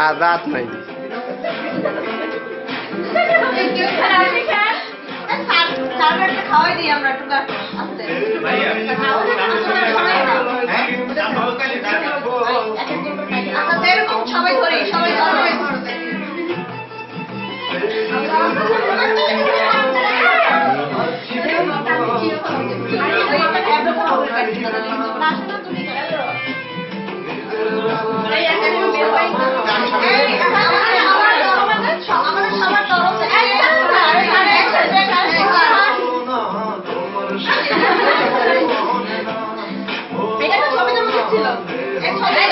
আর রাত নাই। খাওয়াই দিই আমরা একটু আসতে। আচ্ছা এরকম সবাই ধরে সবাই ধরে আমি Amén.